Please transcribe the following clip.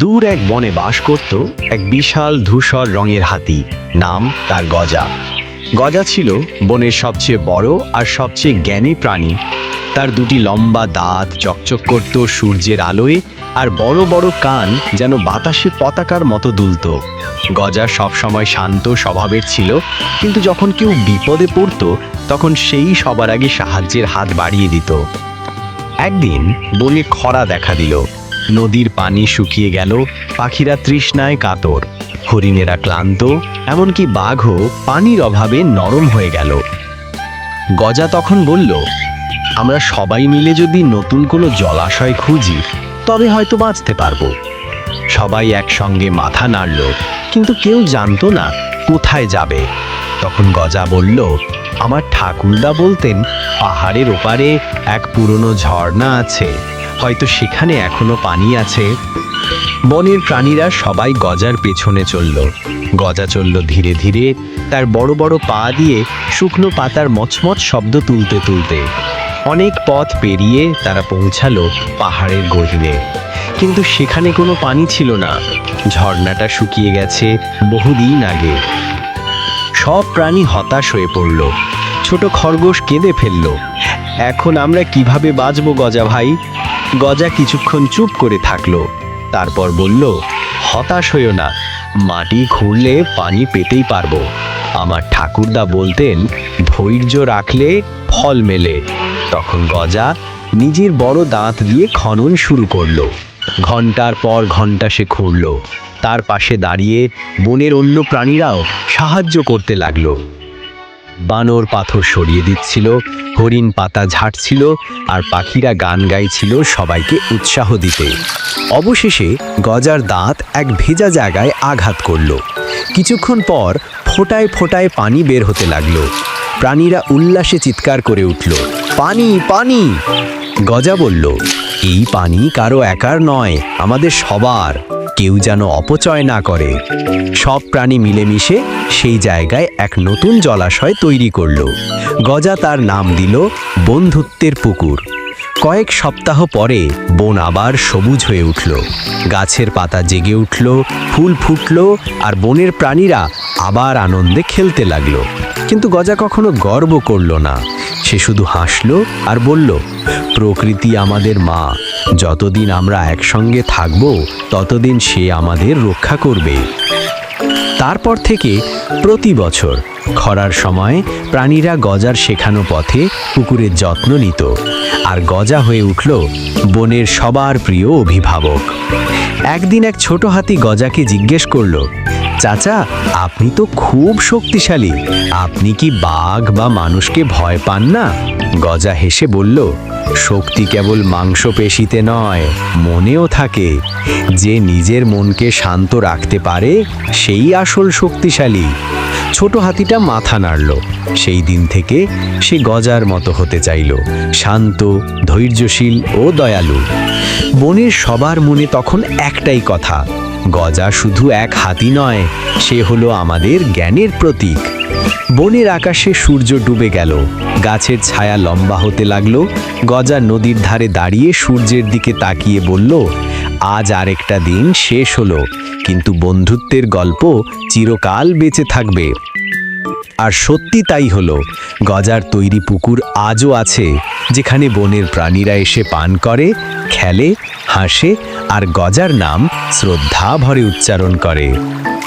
দূর এক বনে বাস করত এক বিশাল ধূসর রঙের হাতি, নাম তার গজা। গজা ছিল বনের সবচেয়ে বড় আর সবচেয়ে জ্ঞানী প্রাণী। তার দুটি লম্বা দাঁত চকচক করত সূর্যের আলোয় আর বড় বড় কান যেন বাতাসে পতাকার মতো দুলত। গজা সবসময় শান্ত স্বভাবের ছিল, কিন্তু যখন কেউ বিপদে পড়তো, তখন সেই সবার আগে সাহায্যের হাত বাড়িয়ে দিত। একদিন বনে খরা দেখা দিল। নদীর পানি শুকিয়ে গেল, পাখিরা তৃষ্ণায় কাতর। হরিণেরা ক্লান্ত, এমনকি বাঘও পানির অভাবে নরম হয়ে গেল। গজা তখন বলল, আমরা সবাই মিলে যদি নতুন কোনো জলাশয় খুঁজি, তবে হয়তো বাঁচতে পারব। সবাই একসঙ্গে মাথা নাড়ল, কিন্তু কেউ জানতো না কোথায় যাবে। তখন গজা বলল, আমার ঠাকুরদা বলতেন, পাহাড়ের ওপারে এক পুরনো ঝর্ণা আছে। হয়তো সেখানে এখনও পানি আছে। বনের প্রাণীরা সবাই গজার পেছনে চলল। গজা চলল ধীরে ধীরে, তার বড় বড় পা দিয়ে শুকনো পাতার মচমচ শব্দ তুলতে তুলতে। অনেক পথ পেরিয়ে তারা পৌঁছালো পাহাড়ের গহিনে। কিন্তু সেখানে কোনো পানি ছিল না। ঝর্ণাটা শুকিয়ে গেছে বহুদিন আগে। সব প্রাণী হতাশ হয়ে পড়ল। ছোট খরগোশ কেঁদে ফেলল। এখন আমরা কীভাবে বাঁচবো গজা ভাই? গজা কিছুক্ষণ চুপ করে থাকল। তারপর বলল, হতাশ হইও না, মাটি খুঁড়লে পানি পেতেই পারব। আমার ঠাকুরদা বলতেন, ধৈর্য রাখলে ফল মেলে। তখন গজা নিজের বড় দাঁত দিয়ে খনন শুরু করল। ঘণ্টার পর ঘণ্টা সে খুঁড়ল। তার পাশে দাঁড়িয়ে বনের অন্য প্রাণীরাও সাহায্য করতে লাগল। বানর পাথর সরিয়ে দিচ্ছিল, হরিণ পাতা ঝাড়ছিল আর পাখিরা গান গাইছিল সবাইকে উৎসাহ দিতে। অবশেষে গজার দাঁত এক ভেজা জায়গায় আঘাত করল। কিছুক্ষণ পর ফোটায় ফোটায় পানি বের হতে লাগল। প্রাণীরা উল্লাসে চিৎকার করে উঠল, পানি পানি! গজা বলল, এই পানি কারও একার নয়, আমাদের সবার। কেউ যেন অপচয় না করে। সব প্রাণী মিলেমিশে সেই জায়গায় এক নতুন জলাশয় তৈরি করল। গজা তার নাম দিল বন্ধুত্বের পুকুর। কয়েক সপ্তাহ পরে বন আবার সবুজ হয়ে উঠল। গাছের পাতা জেগে উঠল, ফুল ফুটল আর বনের প্রাণীরা আবার আনন্দে খেলতে লাগল। কিন্তু গজা কখনো গর্ব করল না। সে শুধু হাসল আর বলল, প্রকৃতি আমাদের মা। যতদিন আমরা একসঙ্গে থাকব, ততদিন সে আমাদের রক্ষা করবে। তারপর থেকে প্রতি বছর খরার সময় প্রাণীরা গজার শেখানো পথে পুকুরের যত্ন নিত আর গজা হয়ে উঠল বনের সবার প্রিয় অভিভাবক। একদিন এক ছোট হাতি গজাকে জিজ্ঞেস করল চাচা, আপনি তো খুব শক্তিশালী। আপনি কি বাঘ বা মানুষকে ভয় পান না? গজা হেসে বলল, শক্তি কেবল মাংসপেশিতে নয়, মনেও থাকে। যে নিজের মনকে শান্ত রাখতে পারে, সেই আসল শক্তিশালী। ছোট হাতিটা মাথা নাড়ল। সেই দিন থেকে সে গজার মতো হতে চাইল, শান্ত, ধৈর্যশীল ও দয়ালু। বনের সবার মনে তখন একটাই কথা গজা শুধু এক হাতি নয়, সে হলো আমাদের জ্ঞানের প্রতীক। বনের আকাশে সূর্য ডুবে গেল, গাছের ছায়া লম্বা হতে লাগল, গজা নদীর ধারে দাঁড়িয়ে সূর্যের দিকে তাকিয়ে বলল, আজ আরেকটা দিন শেষ হলো, কিন্তু বন্ধুত্বের গল্প চিরকাল বেঁচে থাকবে। আর সত্যি তাই হলো, গজার তৈরি পুকুর আজও আছে, যেখানে বনের প্রাণীরা এসে পান করে, খেলে হাসে আর গজার নাম শ্রদ্ধা ভরে উচ্চারণ করে।